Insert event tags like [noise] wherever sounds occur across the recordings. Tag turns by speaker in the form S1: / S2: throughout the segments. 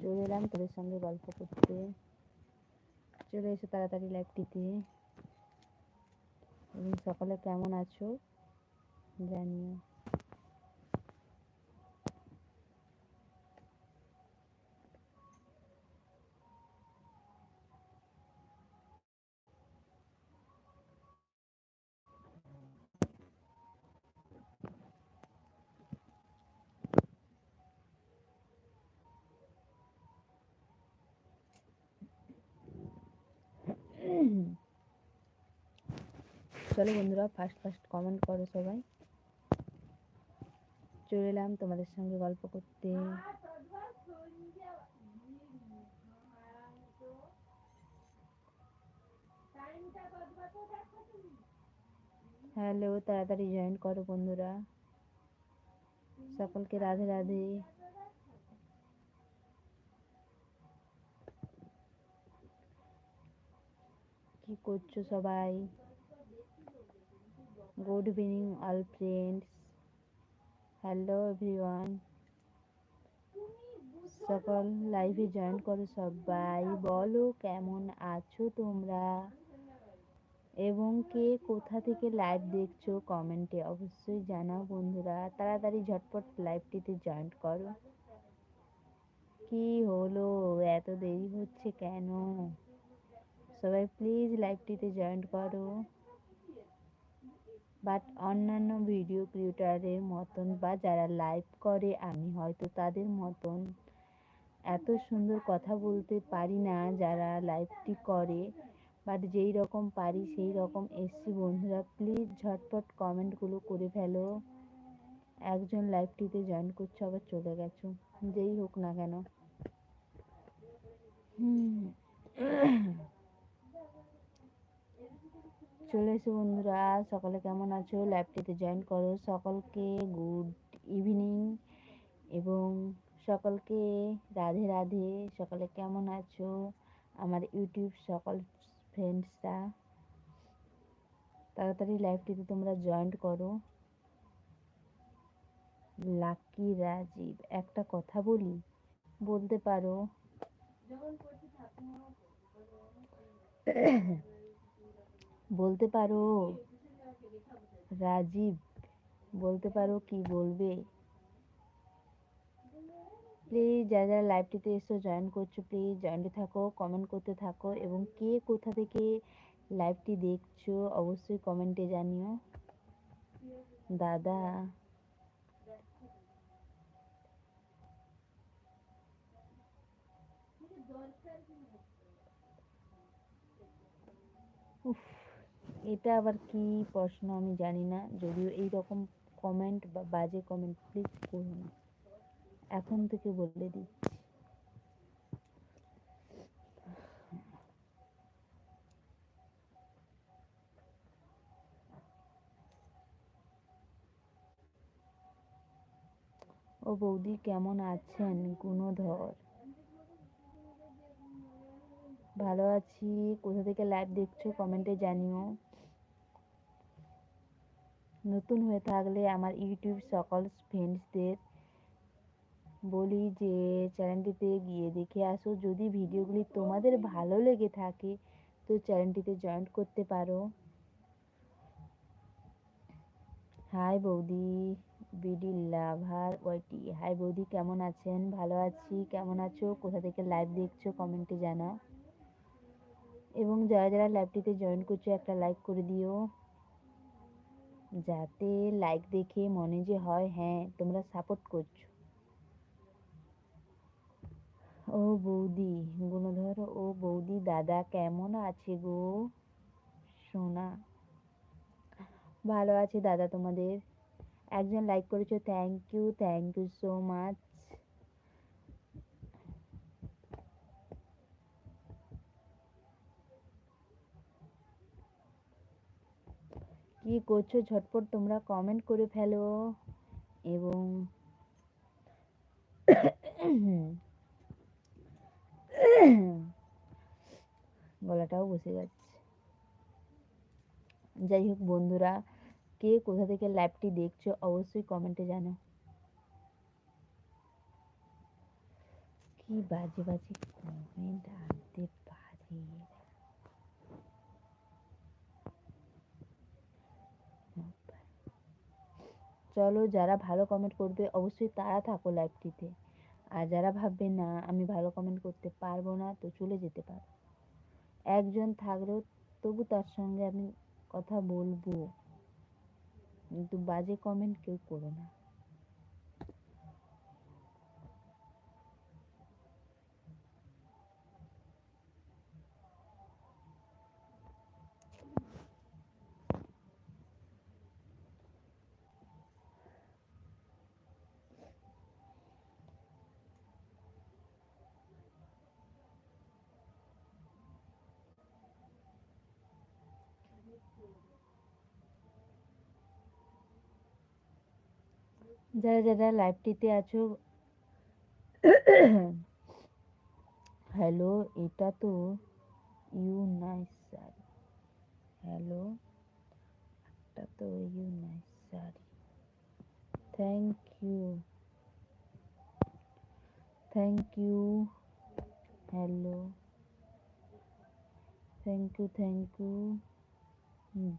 S1: চলে এলাম তোদের সঙ্গে গল্প করতে। চলে এসো তাড়াতাড়ি লাইভটিতে সকালে কেমন আছো? জানিও। চলো বন্ধুরা ফার্স্ট ফার্স্ট কমেন্ট করো সবাই। চলে এলাম তোমাদের সঙ্গে গল্প করতে। হ্যালো তাড়াতাড়ি জয়েন করো বন্ধুরা। সকলকে রাধে রাধে। কি করছ সবাই? Good evening all friends hello everyone সকল লাইভে জয়েন করো সবাই। বলো, কেমন আছো তোমরা? এবং কে কোথা থেকে লাইভ দেখছ কমেন্টে অবশ্যই জানাও বন্ধুরা। তাড়াতাড়ি ঝটপট লাইভটিতে জয়েন করো। কি হলো? এত দেরি হচ্ছে কেন? সবাই প্লিজ লাইভটিতে জয়েন করো। বাট অন্যান্য ভিডিও ক্রিয়েটারের মতন বা যারা লাইভ করে, আমি হয়তো তাদের মতন এত সুন্দর কথা বলতে পারি না যারা লাইভটি করে। বাট যেই রকম পারি, সেই রকম এসছি। বন্ধুরা প্লিজ ঝটপট কমেন্টগুলো করে ফেলো। একজন লাইভটিতে জয়েন করছ, আবার চলে গেছো। যেই হোক না কেন। হুম। চলে এসো বন্ধুরা। সকালে কেমন আছো? লাইভটিতে জয়েন করো। সকলকে গুড ইভিনিং এবং সকলকে রাধে রাধে। সকালে কেমন আছো? আমার ইউটিউব সকল ফ্রেন্ডসরা তাড়াতাড়ি লাইভটিতে তোমরা জয়েন করো। লাকি রাজীব একটা কথা বলি? বলতে পারো? [coughs] বলতে পারো? রাজীব, বলতে পারো কি বলবে? প্লিজ যারা যারা লাইভটিতে এসো জয়েন করছ প্লিজ জয়েন্টে থাকো কমেন্ট করতে থাকো এবং কে কোথা থেকে লাইভটি দেখছ, অবশ্যই কমেন্টে জানিও। দাদা। উফ এটা আবার কি প্রশ্ন আমি জানি না, যদিও এই রকম কমেন্ট বা বাজে কমেন্ট প্লিজ করো না। এখন থেকে বলে দিচ্ছি। ও বৌদি কেমন আছেন? গুণধর। ভালো আছি। কোথা থেকে লাইভ দেখছ? কমেন্টে জানিও। নতুন হয়ে থাকলে আমার ইউটিউব সকল ফ্রেন্ডসদের বলি যে চ্যানেলটিতে গিয়ে দেখে আসো। যদি ভিডিওগুলি তোমাদের ভালো লেগে থাকে, তো চ্যানেলটিতে জয়েন করতে পারো। হাই বৌদি বিডি লাভার ওয়াইটি হাই বৌদি, কেমন আছেন? ভালো আছি, কেমন আছো? কোথা থেকে লাইভ দেখছ? কমেন্টে জানাও। এবং যারা যারা লাইভটিতে জয়েন করছ, একটা লাইক করে দিও। যাতে লাইক দেখে মনে যে হয় হ্যাঁ তোমরা সাপোর্ট করছ। ও বৌদি, গুণধর, ও বৌদি, দাদা কেমন আছে গো? সোনা, ভালো আছে দাদা তোমাদের। একজন লাইক করেছ thank you thank you so much কি করছ? ঝটপট তোমরা কমেন্ট করে ফেলো। এবং গলাটাও বসে যাচ্ছে। যাই হোক বন্ধুরা, কে কোথা থেকে লাইভটি দেখছ অবশ্যই কমেন্টে জানাও। কি বাজে বাজে কমেন্ট আনতে পারে। চলো যারা ভালো কমেন্ট করবে অবশ্যই তারা থাকো লাইভটিতে আর যারা ভাববে, না, আমি ভালো কমেন্ট করতে পারব না, তো চলে যেতে পারো। একজন থাকলেও তবু তার সঙ্গে আমি কথা বলব। কিন্তু বাজে কমেন্ট কেউ করো না। যারা যারা লাইভটিতে আছো হ্যালো এটা তো ইউ নাইস শাড়ি হ্যালো এটা তো you nice sari thank you thank you hello thank you thank you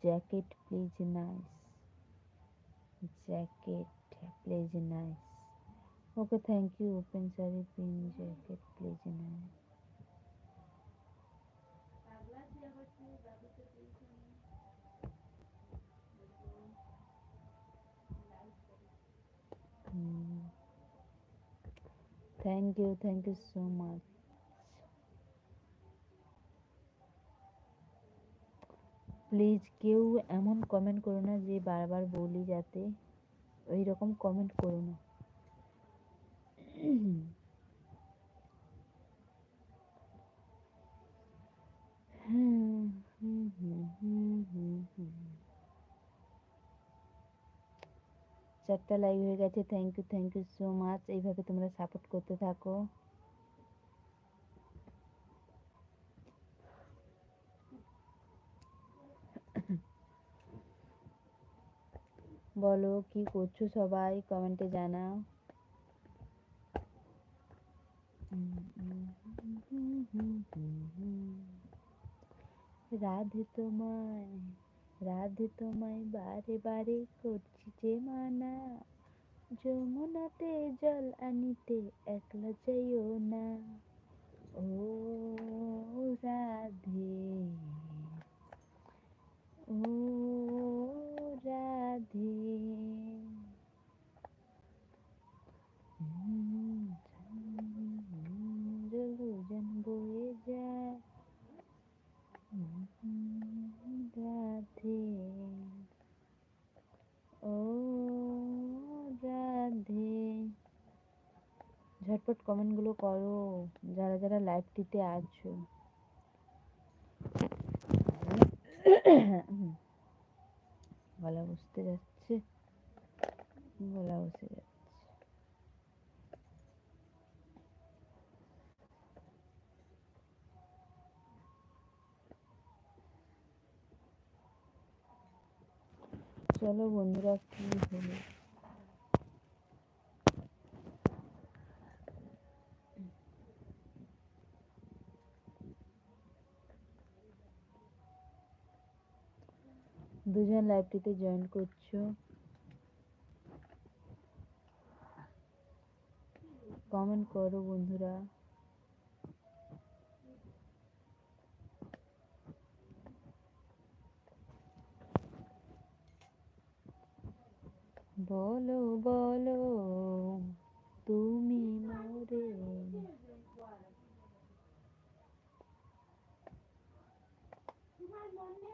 S1: Jacket please nice jacket please nice okay thank you open saree pin jacket please nice Hmm. Thank you, thank you so much. Please কেউ এমন comment করো না যে বারবার বলি যাতে ওই রকম কমেন্ট করো না। চারটা লাইভ হয়ে গেছে। Thank you thank you so much এইভাবে তোমরা সাপোর্ট করতে থাকো। বলো, কি করছ সবাই? কমেন্টে জানাও। রাধে তোমায় রাধে তোমায়, বারে বারে করছি যে মানা। যমুনাতে জল আনিতে একলা যাইও না। ও রাধে, ও রাধে জন বয়ে যায় রাধে ও রাধে ঝটপট কমেন্টগুলো করো যারা যারা লাইভটিতে আছো গলা বসতে যাচ্ছে। গলা বসে যাচ্ছে। চলো বন্ধুরা কি হলো? দুজন লাইব্রেরিতে জয়েন করছ। কমেন্ট করো বন্ধুরা। বলো বলো তুমি মরে তোমার মনে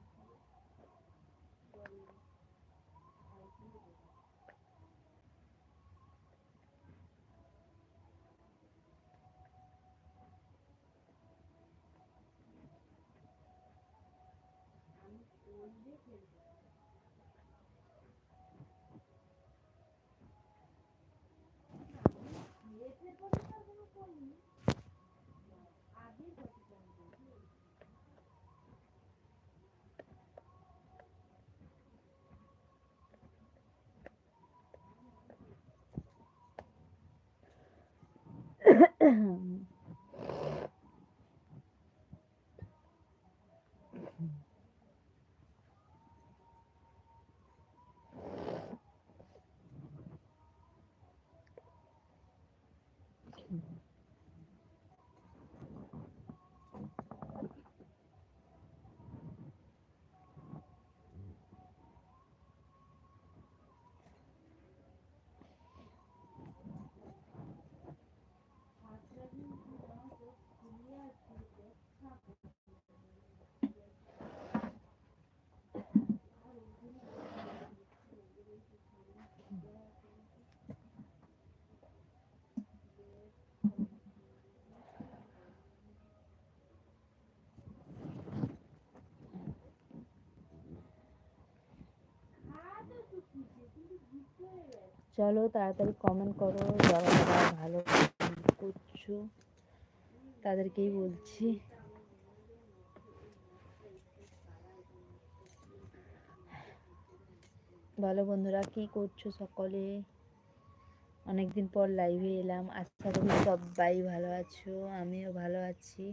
S1: Mm-hmm. চলো তাড়াতাড়ি কমেন্ট করো, যারা যারা ভালো করছ তাদেরকেই বলছি। ভালো বন্ধুরা, কি করছ সকলে? অনেকদিন পর লাইভে এলাম। আশা করি সবাই ভালো আছো, আমিও ভালো আছি।